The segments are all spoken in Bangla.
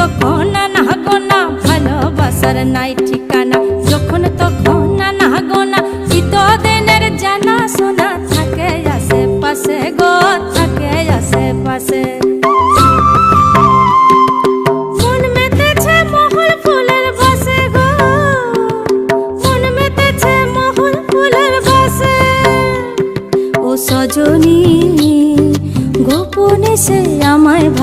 যখন কোনা না কোনা ভালোবাসার নাই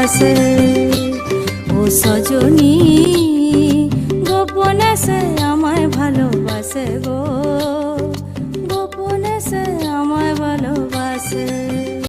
ভালোবাসে ও সজনী গোপনে সে আমায় ভালোবাসে গো।